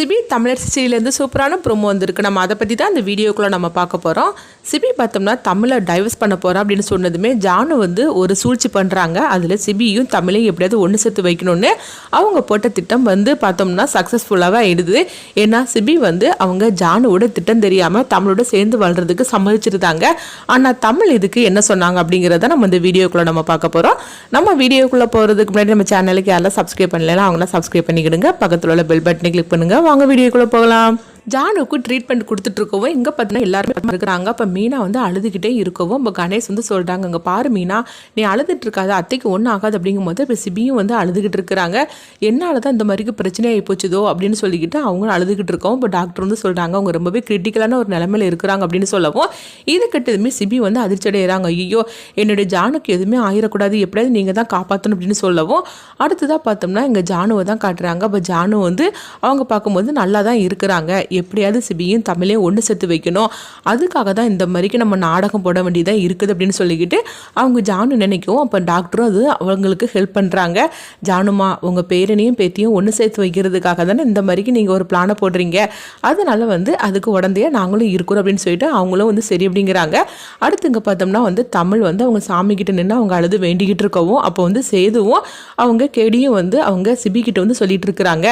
CP தமிழர் சீரியலேருந்து சூப்பரான promo வந்திருக்கு. நம்ம அதை பற்றி தான் இந்த வீடியோக்குள்ளே நம்ம பார்க்க போகிறோம் சிபி பார்த்தோம்னா தமிழை டைவர்ஸ் பண்ண போகிறோம் அப்படின்னு சொன்னதுமே ஜானு வந்து ஒரு சூழ்ச்சி பண்ணுறாங்க அதில் சிபியும் தமிழையும் எப்படியாவது ஒன்று சேர்த்து வைக்கணும்னு அவங்க போட்ட திட்டம் வந்து பார்த்தோம்னா சக்ஸஸ்ஃபுல்லாக ஆயிடுது ஏன்னா சிபி வந்து அவங்க ஜானுவோட திட்டம் தெரியாமல் தமிழோட சேர்ந்து வாழ்றதுக்கு சம்மதிச்சிருந்தாங்க. ஆனால் தமிழ் இதுக்கு என்ன சொன்னாங்க அப்படிங்கிறத நம்ம இந்த வீடியோக்குள்ளே நம்ம பார்க்க போகிறோம் நம்ம வீடியோக்குள்ளே போகிறதுக்கு முன்னாடி நம்ம சேனலுக்கு யாரெல்லாம் சப்ஸ்கிரைப் பண்ணலைன்னா அவங்களாம் சப்ஸ்கிரைப் பண்ணிக்கிடுங்க. பக்கத்தில் உள்ள பெல் பட்டனை கிளிக் பண்ணுங்க. வாங்க வீடியோக்குள்ளே போகலாம். ஜானுக்கு ட்ரீட்மெண்ட் கொடுத்துட்டு இருக்கவும் இங்கே பார்த்தீங்கன்னா எல்லாருமே இருக்கிறாங்க அப்போ மீனா வந்து அழுதுகிட்டே இருக்கவும் இப்போ கணேஷ் வந்து சொல்கிறாங்க இங்கே பாரு மீனா நீ அழுதுட்டு இருக்காது அத்தைக்கு ஒன்றும் ஆகாது. அப்படிங்கும் போது இப்போ சிபியும் வந்து அழுதுகிட்டு இருக்கிறாங்க என்னால் தான் இந்த மாதிரிக்கு பிரச்சனையாகி போச்சுதோ? அப்படின்னு சொல்லிக்கிட்டு அவங்களும் அழுதுகிட்டு இருக்கோம் இப்போ டாக்டர் வந்து சொல்கிறாங்க அவங்க ரொம்பவே கிரிட்டிக்கலான ஒரு நிலமையில இருக்கிறாங்க. அப்படின்னு சொல்லவும் இது கிட்டதுமே சிபி வந்து அதிர்ச்சி அடைகிறாங்க ஐயோ என்னுடைய ஜானுக்கு எதுவுமே ஆயிடக்கூடாது எப்படியாவது நீங்கள் தான் காப்பாற்றணும் அப்படின்னு சொல்லவும் அடுத்ததாக பார்த்தோம்னா இங்கே ஜானுவை தான் காட்டுறாங்க. அப்போ ஜானு வந்து அவங்க பார்க்கும்போது நல்லா தான் இருக்கிறாங்க. எப்படியாவது சிபியும் தமிழையும் ஒன்று சேர்த்து வைக்கணும். அதுக்காக தான் இந்த மாதிரிக்கு நம்ம நாடகம் போட வேண்டியதாக இருக்குது அப்படின்னு சொல்லிக்கிட்டு அவங்க ஜானு நினைக்கவும் அப்போ டாக்டரும் அது அவங்களுக்கு ஹெல்ப் பண்ணுறாங்க ஜானுமா உங்கள் பேரனையும் பேத்தியும் ஒன்று சேர்த்து வைக்கிறதுக்காக தானே இந்த மாதிரிக்கு நீங்கள் ஒரு பிளானை போடுறீங்க. அதனால வந்து அதுக்கு உடந்தையாக நாங்களும் இருக்கிறோம் அப்படின்னு சொல்லிட்டு அவங்களும் வந்து சரி அப்படிங்கிறாங்க. அடுத்து இங்கே பார்த்தோம்னா வந்து தமிழ் வந்து அவங்க சாமி கிட்ட நின்று அவங்க அழுது வேண்டிக்கிட்டு இருக்கவும் அப்போ வந்து சேதுவும் அவங்க கெடியும் வந்து அவங்க சிபி கிட்ட வந்து சொல்லிட்டு இருக்கிறாங்க.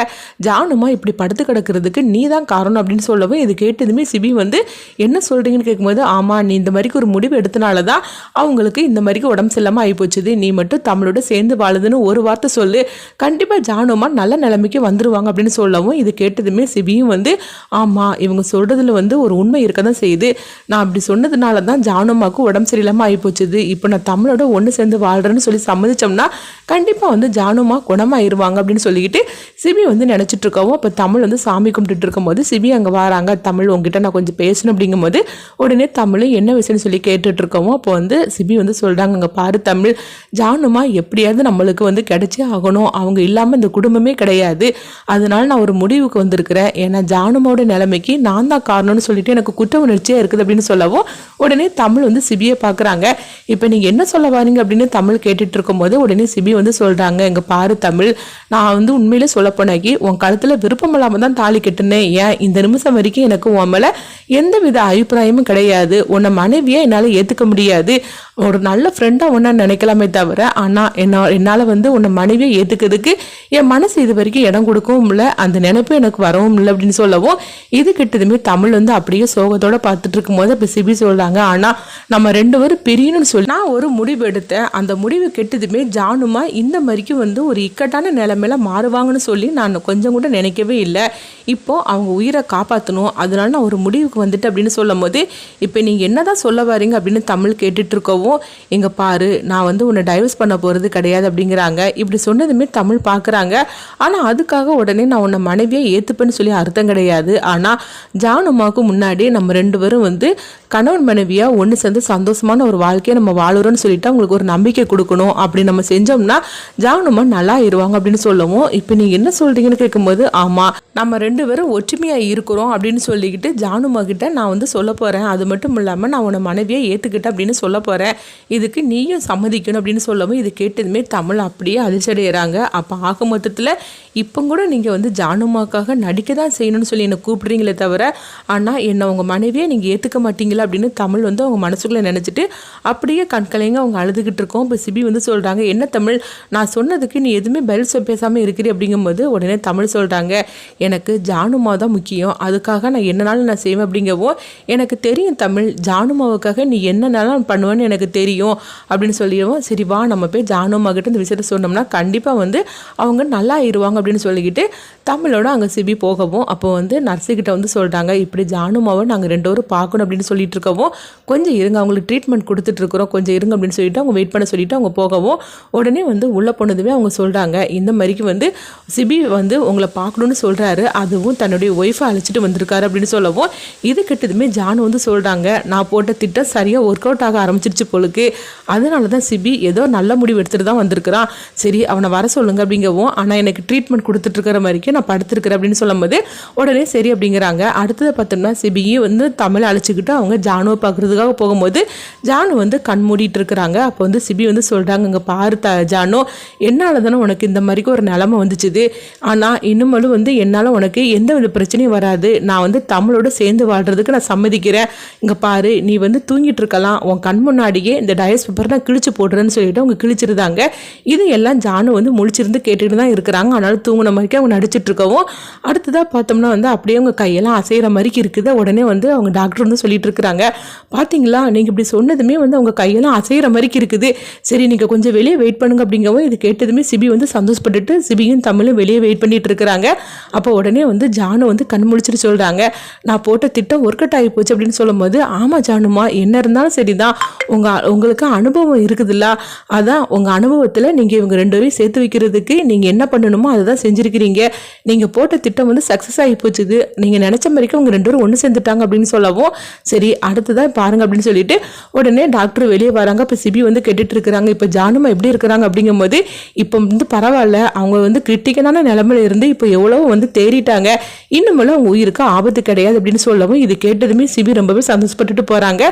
ஜானுமா இப்படி படுத்து கிடக்கிறதுக்கு நீ தான் காரணம். அப்படின்னு சொல்லவும் இது கேட்டதுமே சிபி வந்து என்ன சொல்கிறீங்கன்னு கேட்கும்போது ஆமாம் நீ இந்த மாதிரிக்கு ஒரு முடிவு எடுத்தனால தான் அவங்களுக்கு இந்த மாதிரிக்கு உடம்பு சரியில்லாமல் ஆகிப்போச்சுது நீ மட்டும் தமிழோட சேர்ந்து வாழுதுன்னு ஒரு வார்த்தை சொல்லு. கண்டிப்பாக ஜானுமா நல்ல நிலைமைக்கு வந்துருவாங்க அப்படின்னு சொல்லவும் இது கேட்டதுமே சிபியும் வந்து ஆமாம் இவங்க சொல்கிறதுல வந்து ஒரு உண்மை இருக்க தான் செய்யுது. நான் அப்படி சொன்னதுனால தான் ஜானுமாவுக்கு உடம்பு சரியில்லாமல் ஆகிப்போச்சுது இப்போ நான் தமிழோட ஒன்று சேர்ந்து வாழ்கிறேன்னு சொல்லி சம்மதிச்சோம்னா கண்டிப்பாக வந்து ஜானுமா குணமாயிருவாங்க அப்படின்னு சொல்லிக்கிட்டு சிபி வந்து நினச்சிட்டு இருக்கவும் அப்போ தமிழ் வந்து சாமி கும்பிட்டுட்டு இருக்கும்போது சிபி சிவி அங்கே வராங்க. தமிழ் உங்ககிட்ட நான் கொஞ்சம் பேசணும் அப்படிங்கும்போது உடனே தமிழ் என்ன விஷயம்னு சொல்லி கேட்டுட்டு இருக்கோமோ அப்போ வந்து சிபி வந்து சொல்கிறாங்க அங்கே பாரு தமிழ் ஜானுமா எப்படியாவது நம்மளுக்கு வந்து கிடைச்சே ஆகணும். அவங்க இல்லாமல் இந்த குடும்பமே கிடையாது. அதனால நான் ஒரு முடிவுக்கு வந்திருக்கிறேன். ஏன்னா ஜானுமாவோட நிலைமைக்கு நான் தான் காரணம்னு சொல்லிட்டு எனக்கு குற்ற உணர்ச்சியாக இருக்குது அப்படின்னு சொல்லவும் உடனே தமிழ் வந்து சிபியை பார்க்குறாங்க. இப்போ நீங்கள் என்ன சொல்ல வரீங்க? அப்படின்னு தமிழ் கேட்டுட்டு இருக்கும்போது உடனே சிபி வந்து சொல்கிறாங்க எங்கள் பாரு தமிழ் நான் வந்து உண்மையிலே சொல்ல போனாக்கி உன் கழுத்தில் விருப்பம் இல்லாமல் தான் தாலி கட்டுனேன். ஏன் இந்த நிமிஷம் வரைக்கும் எனக்கு உன் மேலே எந்த வித அபிப்பிராயமும் கிடையாது. உன்னை மனைவியை என்னால் ஏற்றுக்க முடியாது. ஒரு நல்ல ஃப்ரெண்டாக ஒன்றா நினைக்கலாமே தவிர ஆனால் என்ன என்னால் வந்து உன்னை மனைவியை ஏற்றுக்கிறதுக்கு என் மனசு இது வரைக்கும் இடம் கொடுக்கவும் இல்லை அந்த நினைப்பு எனக்கு வரவும் இல்லை அப்படின்னு சொல்லவும் இது கிட்டதுமே தமிழ் வந்து அப்படியே சோகத்தோடு பார்த்துட்டு இருக்கும்போது இப்போ சிபி சொல்கிறாங்க ஆனால் நம்ம ரெண்டு பேரும் பிரியணும்னு சொல்லி நான் ஒரு முடிவு எடுத்தேன். அந்த முடிவு கெட்டதுமே ஜானுமா இந்த மாதிரிக்கு வந்து ஒரு இக்கட்டான நிலைமையில மாறுவாங்கன்னு சொல்லி நான் கொஞ்சம் கூட நினைக்கவே இல்லை. இப்போ அவங்க உயிரை காப்பாற்றணும் அதனால நான் ஒரு முடிவுக்கு வந்துட்டு அப்படின்னு சொல்லும் போது இப்போ நீங்கள் என்ன தான் சொல்ல வரீங்க அப்படின்னு தமிழ் கேட்டுட்டு இருக்கவும் எங்க பாரு நான் வந்து உன்னை டைவர்ஸ் பண்ண போகிறது கிடையாது அப்படிங்கிறாங்க. இப்படி சொன்னதுமே தமிழ் பார்க்குறாங்க ஆனால் அதுக்காக உடனே நான் உன்னை மனைவியை ஏற்றுப்பேன்னு சொல்லி அர்த்தம் கிடையாது. ஆனால் ஜானுமாவுக்கு முன்னாடி நம்ம ரெண்டு பேரும் வந்து கணவன் மனைவியாக ஒன்று சேர்ந்து சந்தோஷமான ஒரு வாழ்க்கையை நம்ம வாழுறோம்னு சொல்லிட்டு அவங்களுக்கு ஒரு நம்பிக்கை கொடுக்கணும் அப்படி நம்ம செஞ்சோம்னா ஜானுமா நல்லா இருவாங்க அப்படின்னு சொல்லவும் இப்போ நீங்கள் என்ன சொல்கிறீங்கன்னு கேட்கும்போது ஆமாம் நம்ம ரெண்டு பேரும் ஒற்றுமையாக இருக்கிறோம் அப்படின்னு சொல்லிக்கிட்டு ஜானுமாகிட்ட நான் வந்து சொல்ல போகிறேன் அது மட்டும் இல்லாமல் நான் உன்னை மனைவியை ஏற்றுக்கிட்டேன் அப்படின்னு சொல்ல போகிறேன் இதுக்கு நீயும் சம்மதிக்கணும் அப்படின்னு சொல்லவும் இது கேட்டதுமே தமிழ் அப்படியே அதிர்ச்சடைகிறாங்க அப்போ ஆக மொத்தத்தில் இப்போ கூட நீங்கள் வந்து ஜானுமாக்காக நடிக்க தான் செய்யணும்னு சொல்லி என்னை கூப்பிடுறீங்களே தவிர ஆனால் என்னை உங்கள் மனைவியை நீங்கள் ஏற்றுக்க மாட்டீங்களா அப்படின்னு தமிழ் வந்து அவங்க மனசுக்குள்ளே நினச்சிட்டு அப்படியே கண்கலைங்க அவங்க அழுதுகிட்டு இருக்கோம். இப்போ சிபி வந்து சொல்கிறாங்க என்ன தமிழ் நான் சொன்னதுக்கு நீ எதுவுமே பதில் பேசாமல் இருக்கிறீ? அப்படிங்கும்போது உடனே தமிழ் சொல்கிறாங்க எனக்கு ஜானுமா தான் முக்கியம். அதுக்காக நான் என்னனாலும் நான் செய்வேன் அப்படிங்கவும் எனக்கு தெரியும் தமிழ். ஜானுமாவுக்காக நீ என்னனாலும் பண்ணுவேன்னு எனக்கு தெரியும் அப்படின்னு சொல்லிடுவோம் சரி வா நம்ம போய் ஜானுமாகிட்ட இந்த விஷயத்த சொன்னோம்னா கண்டிப்பாக வந்து அவங்க நல்லா ஆயிடுவாங்க அப்படின்னு சொல்லிக்கிட்டு தமிழோட அங்கே சிபி போகவும் அப்போ வந்து நர்ஸுக்கிட்ட வந்து சொல்கிறாங்க இப்படி ஜானுமாவை நாங்கள் ரெண்டு பேரும் பார்க்கணும் அப்படின்னு சொல்லிட்டு இருக்கவும் கொஞ்சம் இருங்க அவங்களுக்கு ட்ரீட்மெண்ட் கொடுத்துட்டு இருக்கிறோம் கொஞ்சம் இருங்க அப்படின்னு சொல்லிட்டு அவங்க வெயிட் பண்ண சொல்லிட்டு அவங்க போகவும் உடனே வந்து உள்ள போனதுமே அவங்க சொல்கிறாங்க இந்த மாதிரிக்கு வந்து சிபி வந்து உங்களை பார்க்கணுன்னு சொல்கிறாரு அதுவும் தன்னுடைய ஒய்ஃபை அழைச்சிட்டு வந்திருக்காரு அப்படின்னு சொல்லவும் இது கிட்டதுமே ஜானு வந்து சொல்கிறாங்க நான் போட்ட திட்டம் சரியாக ஒர்க் அவுட் ஆக ஆரம்பிச்சிருச்சு போலுக்கு. அதனால தான் சிபி ஏதோ நல்ல முடிவு எடுத்துகிட்டு தான் வந்திருக்கிறான். சரி அவனை வர சொல்லுங்க அப்படிங்கவும் ஆனால் எனக்கு ட்ரீட்மெண்ட் கொடுத்துட்டு இருக்கிற மாதிரிக்கு நான் படுத்திருக்கிறேன் அப்படின்னு சொல்லும்போது உடனே சரி அப்படிங்கிறாங்க. அடுத்தது பார்த்தோம்னா சிபியும் வந்து தமிழ் அழைச்சிக்கிட்டு அவங்க ஜானுவை பார்க்குறதுக்காக போகும்போது ஜானு வந்து கண் மூடிட்டு இருக்கிறாங்க. அப்போ வந்து சிபி வந்து சொல்கிறாங்க இங்கே பாரு த ஜானு என்னால் தானே உனக்கு இந்த மாதிரிக்கு ஒரு நிலமை வந்துச்சுது. ஆனால் இன்னுமலும் வந்து என்னால் உனக்கு எந்த வித பிரச்சனையும் வராது. நான் வந்து தமிழோட சேர்ந்து வாழ்கிறதுக்கு நான் சம்மதிக்கிறேன். இங்கே பாரு நீ வந்து தூங்கிட்டு இருக்கலாம். உன் கண் முன்னாடியே இந்த டயஸ் பேப்பர் நான் கிழிச்சு போடுறேன்னு சொல்லிட்டு அவங்க கிழிச்சிருந்தாங்க. இது எல்லாம் ஜானு வந்து முழிச்சிருந்து கேட்டுட்டு தான் இருக்கிறாங்க. அதனால தூங்கின மாதிரிக்கு அவங்க நடிச்சிட்டு இருக்கவும். அடுத்ததாக பார்த்தோம்னா வந்து அப்படியே அவங்க கையெல்லாம் அசைகிற மாதிரிக்கு இருக்குது. உடனே வந்து அவங்க டாக்டர் வந்து சொல்லிட்டு இருக்கிறாங்க. பார்த்தீங்களா நீங்கள் இப்படி சொன்னதுமே வந்து அவங்க கையெல்லாம் அசைகிற மாதிரிக்கு இருக்குது. சரி நீங்கள் கொஞ்சம் வெளியே வெயிட் பண்ணுங்க அப்படிங்கவும் இது கேட்டதுமே சிபி வந்து சந்தோஷப்பட்டுட்டு சிபியும் தமிழும் வெளியே வெயிட் பண்ணிட்டு இருக்கிறாங்க. அப்போ உடனே வந்து ஜானு வந்து கண் முழிச்சிட்டு சொல்கிறாங்க நான் போட்ட திட்டம் ஒர்க் அவுட் ஆகி போச்சு அப்படின்னு சொல்லும்போது ஆமாம் ஜானுமா என்ன இருந்தாலும் சரி தான் உங்கள் உங்களுக்கு அனுபவம் இருக்குதுல்ல. அதான் உங்கள் அனுபவத்தில் நீங்கள் இவங்க ரெண்டு பேரும் சேர்த்து வைக்கிறதுக்கு நீங்கள் என்ன பண்ணணுமோ அதை தான் செஞ்சுருக்கிறீங்க. நீங்கள் போட்ட திட்டம் வந்து சக்ஸஸ் ஆகி போச்சுது. நீங்கள் நினச்ச மாதிரிக்கு அவங்க ரெண்டு பேரும் ஒன்று சேர்ந்துட்டாங்க அப்படின்னு சொல்லவும் சரி அடுத்ததான் பாருங்க அப்படின்னு சொல்லிட்டு உடனே டாக்டர் வெளியே வராங்க. இப்போ சிபி வந்து கேட்டுட்டு இருக்கிறாங்க இப்போ ஜானுமா எப்படி இருக்கிறாங்க? அப்படிங்கும்போது இப்போ வந்து பரவாயில்ல. அவங்க வந்து கிரிட்டிக்கலான நிலமையில இருந்து இப்போ எவ்வளோ வந்து தேறிட்டாங்க. அவங்க உயிருக்கு ஆபத்து கிடையாது அப்படின்னு சொல்லவும் இது கேட்டதுமே சிபி ரொம்பவே சந்தோஷப்பட்டுட்டு போகிறாங்க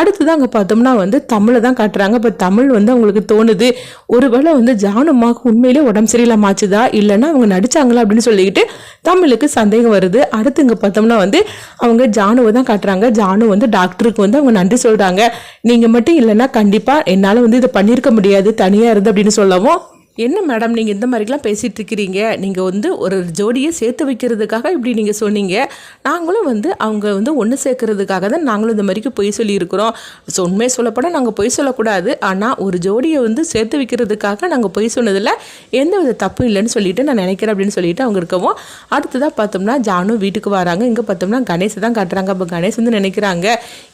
அடுத்ததான் அங்கே பார்த்தோம்னா வந்து தமிழை தான் காட்டுறாங்க. இப்போ தமிழ் வந்து அவங்களுக்கு தோணுது. ஒருவேளை வந்து ஜானுமாவுக்கு உண்மையிலே உடம்பு சரியில்லாம ஆச்சுதா இல்லைன்னா அவங்க நடிச்சாங்களா அப்படின்னு சொல்லிக்கிட்டு தமிழுக்கு சந்தேகம் வருது. அடுத்து இங்கே பார்த்தோம்னா வந்து அவங்க ஜானுவை தான் காட்டுறாங்க. ஜானு வந்து டாக்டருக்கு வந்து அவங்க நன்றி சொல்கிறாங்க நீங்கள் மட்டும் இல்லைன்னா கண்டிப்பாக என்னால் வந்து இதை பண்ணியிருக்க முடியாது தனியாக இருந்து அப்படின்னு சொல்லவும் என்ன மேடம் நீங்கள் இந்த மாதிரிலாம் பேசிகிட்டு இருக்கிறீங்க நீங்கள் வந்து ஒரு ஜோடியை சேர்த்து வைக்கிறதுக்காக இப்படி நீங்கள் சொன்னீங்க. நாங்களும் வந்து அவங்க வந்து ஒன்று சேர்க்கறதுக்காக தான் நாங்களும் இந்த மாதிரிக்கு பொய் சொல்லியிருக்கிறோம். ஸோ உண்மையை சொல்லப்போனால் நாங்கள் பொய் சொல்லக்கூடாது. ஆனால் ஒரு ஜோடியை வந்து சேர்த்து வைக்கிறதுக்காக நாங்கள் பொய் சொன்னதில் எந்த வித தப்பும் இல்லைன்னு சொல்லிட்டு நான் நினைக்கிறேன் அப்படின்னு சொல்லிட்டு அவங்க இருக்கவும். அடுத்ததாக பார்த்தோம்னா ஜானும் வீட்டுக்கு வராங்க. இங்கே பார்த்தோம்னா கணேஷை தான் காட்டுறாங்க. அப்போ கணேஷ் வந்து நினைக்கிறாங்க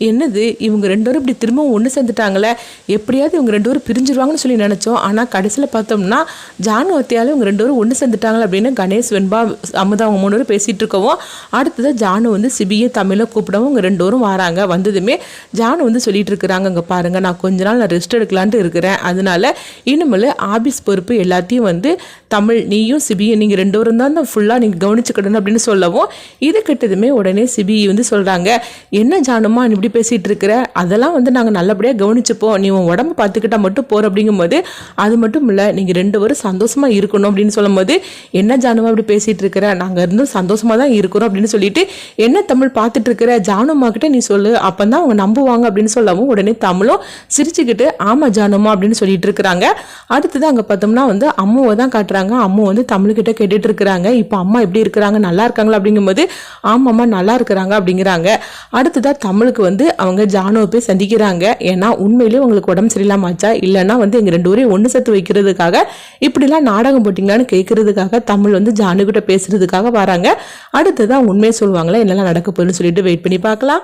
என்னது? இவங்க ரெண்டு பேரும் இப்படி திரும்பவும் ஒன்று சேர்ந்துட்டாங்களே? எப்படியாவது இவங்க ரெண்டு பேரும் பிரிஞ்சிருவாங்கன்னு சொல்லி நினச்சோம். ஆனால் கடைசியில் பார்த்தோம்னா ஜானு அத்தியாலும் இவங்க ரெண்டு பேரும் ஒன்று சேர்ந்துட்டாங்க அப்படின்னு கணேஷ் வெண்பா அமுதா அவங்க மூணு பேரும் பேசிகிட்டு இருக்கவும் அடுத்ததாக ஜானு வந்து சிபியை தமிழை கூப்பிடவும் இவங்க ரெண்டு பேரும் வராங்க. வந்ததுமே ஜானு வந்து சொல்லிட்டு இருக்கிறாங்க இங்கே பாருங்கள் நான் கொஞ்ச நாள் நான் ரெஸ்ட் எடுக்கலான்ட்டு இருக்கிறேன். அதனால இனிமேல் ஆபீஸ் பொறுப்பு எல்லாத்தையும் வந்து தமிழ் நீயும் சிபியும் நீங்கள் ரெண்டு பேரும் தான் ஃபுல்லாக நீங்கள் கவனிச்சுக்கிடணும் அப்படின்னு சொல்லவும் இது கிட்டதுமே உடனே சிபி வந்து சொல்கிறாங்க என்ன ஜானுமா நீ இப்படி பேசிகிட்டு இருக்கிற? அதெல்லாம் வந்து நாங்கள் நல்லபடியாக கவனிச்சுப்போம். நீ உன் உடம்பு பார்த்துக்கிட்டா மட்டும் போகிற அப்படிங்கும்போது அது மட்டும் இல்லை நீங்கள் ரெண்டு பேரும் சந்தோஷமாக இருக்கணும் அப்படின்னு சொல்லும்போது என்ன ஜானுமா அப்படி பேசிகிட்டு இருக்கிற? நாங்கள் இருந்தும் சந்தோஷமாக தான் இருக்கிறோம் அப்படின்னு சொல்லிட்டு என்ன தமிழ் பார்த்துட்டு இருக்கிற? ஜானுமா கிட்ட நீ சொல்லு. அப்போ தான் அவங்க நம்புவாங்க அப்படின்னு சொல்லவும் உடனே தமிழும் சிரிச்சுக்கிட்டு ஆமாம் ஜானுமா அப்படின்னு சொல்லிட்டு இருக்கிறாங்க. அடுத்தது அங்கே பார்த்தோம்னா வந்து அம்மாவை தான் காட்டுறாங்க. அம்மா வந்து தமிழ்கிட்ட கேட்டுட்டு இருக்கிறாங்க. இப்போ அம்மா எப்படி இருக்கிறாங்க? நல்லா இருக்காங்களா? அப்படிங்கும்போது ஆமாம்மா நல்லா இருக்கிறாங்க அப்படிங்கிறாங்க. அடுத்ததாக தமிழுக்கு வந்து அவங்க ஜானுவை போய் சந்திக்கிறாங்க. ஏன்னா உண்மையிலேயே உங்களுக்கு உடம்பு சரியில்லாம ஆச்சா? இல்லைன்னா வந்து எங்கள் ரெண்டு ஊரையும் ஒன்று சேர்த்து வைக்கிறதுக்காக இப்படிலாம் நாடகம் போட்டிங்களான்னு கேட்கறதுக்காக தமிழ் வந்து ஜானுக்கிட்ட பேசுறதுக்காக வராங்க. அடுத்ததான் உண்மையை சொல்லுவாங்களா என்னெல்லாம் நடக்க போகுதுன்னு சொல்லிட்டு வெயிட் பண்ணி பார்க்கலாம்.